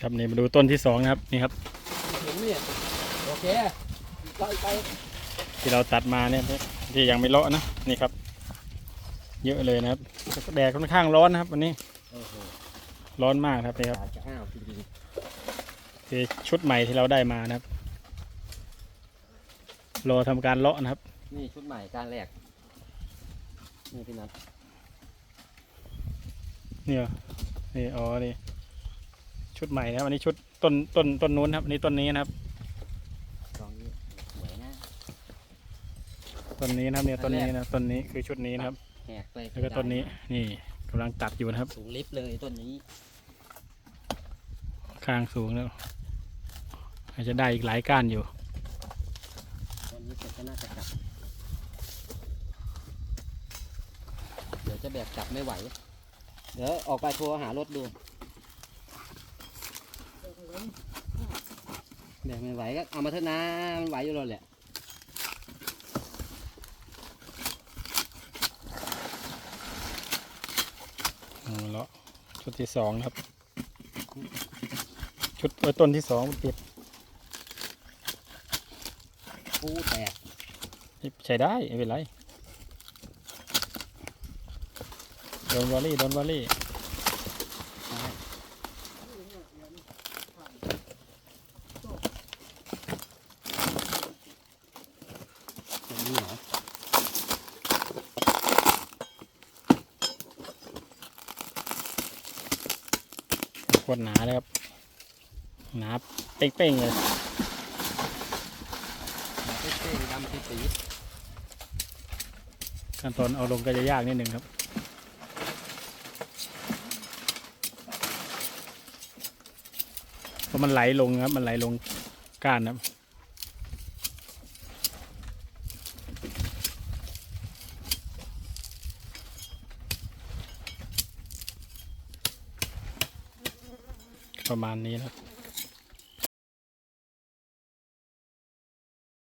ครับนี่มาดูต้นที่สองนะครับนี่ครับเห็นเนี่ยโอเคไล่ไปที่เราตัดมาเนี่ยที่ยังไม่เลาะนะนี่ครับ เยอะเลยนะครับแดดค่อนข้างร้อนนะครับ วันนี้โอ้โหร้อนมากครับนี่ครับอาจจะอ้าวจริงคือชุดใหม่ที่เราได้มานะครับรอทำการเลาะนะครับๆนี่ชุดใหม่การแรกนี่พี่นัทเนี่ยนี่อ๋อนี่ ชุดใหม่นะครับอันนี้ชุดต้นต้นต้นนู้นครับอันนี้ต้นนี้นะครับลองนี่สวยนะต้นนี้นะครับเนี่ยต้นนี้นะครับต้นนี้คือชุดนี้นะครับแหกไปแล้วก็ต้นนี้นี่กำลังตัดอยู่นะครับ สูงลิฟต์เลยต้นนี้ข้างสูงแล้วอาจจะได้อีกหลายก้านอยู่ ต้นนี้เสร็จก็น่าจะกลับ เดี๋ยวจะแบกกลับไม่ไหว เดี๋ยวออกไปโทรหารถดู แบกไม่ไหวก็เอามาเถอะนะมันไหวอยู่แล้วแหละอืมแล้วชุดที่สองนะครับ ชุดเอ้ยต้นที่สองมันติดปูแตกใช้ได้ไม่เป็นไรโดนวอลลี่โดนวอลลี่ นนี้เหรอโคตรหนาเลยครับ หนาเป้งๆเลยมาเต้นๆดำปี๊ดขั้นตอนเอาลงก็จะยากนิดหนึ่งครับเพราะมันไหลลงครับ มันไหลลงก้านครับ ประมาณนี้นะ